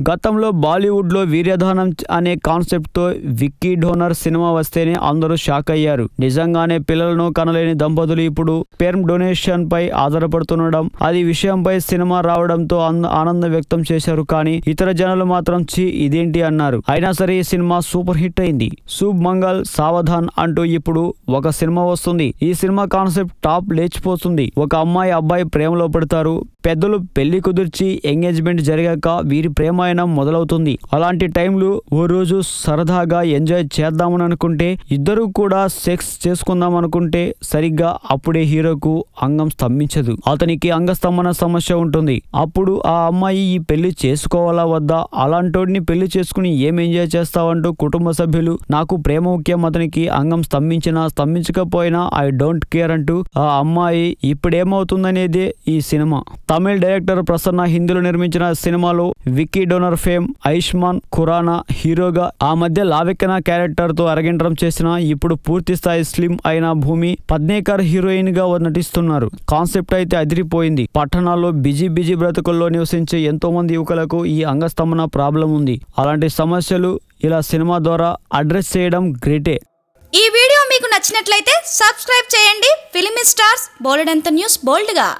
గతంలో బాలీవుడ్లో వీర్యధానం వీర్యదానం అనే కాన్సెప్ట్తో విక్కీ డోనర్ సినిమా వస్తేనే అందరూ షాక్ అయ్యారు. నిజంగానే పిల్లలను కనలేని దంపతులు ఇప్పుడు స్పెర్మ్ డొనేషన్ పై ఆధారపడుతుండడం అది విషయంపై సినిమా రావడంతో ఆనందం వ్యక్తం చేశారు కానీ ఇతర జనాలు మాత్రం చి ఇదేంటి అన్నారు. అయినా సరే ఈ సినిమా సూపర్ హిట్ అయింది. శుభ్ మంగల్ సావధాన్ అంటూ ఇప్పుడు ఒక సినిమా వస్తుంది. ఈ సినిమా కాన్సెప్ట్ టాప్ లేచిపోతుంది. ఒక అమ్మాయి అబ్బాయి ప్రేమలో పడతారు పెద్దలు పెళ్ళి కుదిర్చి ఎంగేజ్మెంట్ జరిగాక వీరి ప్రేమాయణం మొదలవుతుంది. అలాంటి టైంలో ఓ రోజు సరదాగా ఎంజాయ్ చేద్దామని అనుకుంటే ఇద్దరు కూడా సెక్స్ చేసుకుందాం అనుకుంటే సరిగ్గా అప్పుడే హీరోకు అంగం స్తంభించదు. అతనికి అంగస్తంభన సమస్య ఉంటుంది. అప్పుడు ఆ అమ్మాయి ఈ పెళ్ళి చేసుకోవాలా వద్దా? అలాంటోడిని పెళ్ళి చేసుకుని ఏం ఎంజాయ్ చేస్తావంటూ కుటుంబ సభ్యులు నాకు ప్రేమ ముఖ్యం అతనికి అంగం స్తంభించినా స్తంభించకపోయినా ఐ డోంట్ కేర్ అంటూ ఆ అమ్మాయి ఇప్పుడేమవుతుందనేదే ఈ సినిమా. తమిళ డైరెక్టర్ ప్రసన్న హిందీలో నిర్మించిన సినిమాలో విక్కీ డోనర్ ఫేమ్ ఐష్మాన్ ఖురానా హీరోగా ఆ మధ్య లావెక్కన క్యారెక్టర్తో చేసిన ఇప్పుడు పూర్తి స్థాయి స్లిమ్ అయిన భూమి పద్నేకర్ హీరోయిన్గా నటిస్తున్నారు. కాన్సెప్ట్ అయితే అదిరిపోయింది. పట్టణాల్లో బిజీ బిజీ బ్రతుకుల్లో నివసించే ఎంతో మంది యువకులకు ఈ అంగస్తంభన ప్రాబ్లం ఉంది. అలాంటి సమస్యలు ఇలా సినిమా ద్వారా అడ్రస్ చేయడం గ్రేటే. ఈ వీడియో మీకు నచ్చినట్లయితే సబ్స్క్రైబ్ చేయండి. ఫిలిం స్టార్స్ బోలెడంత న్యూస్ బోల్డ్గా.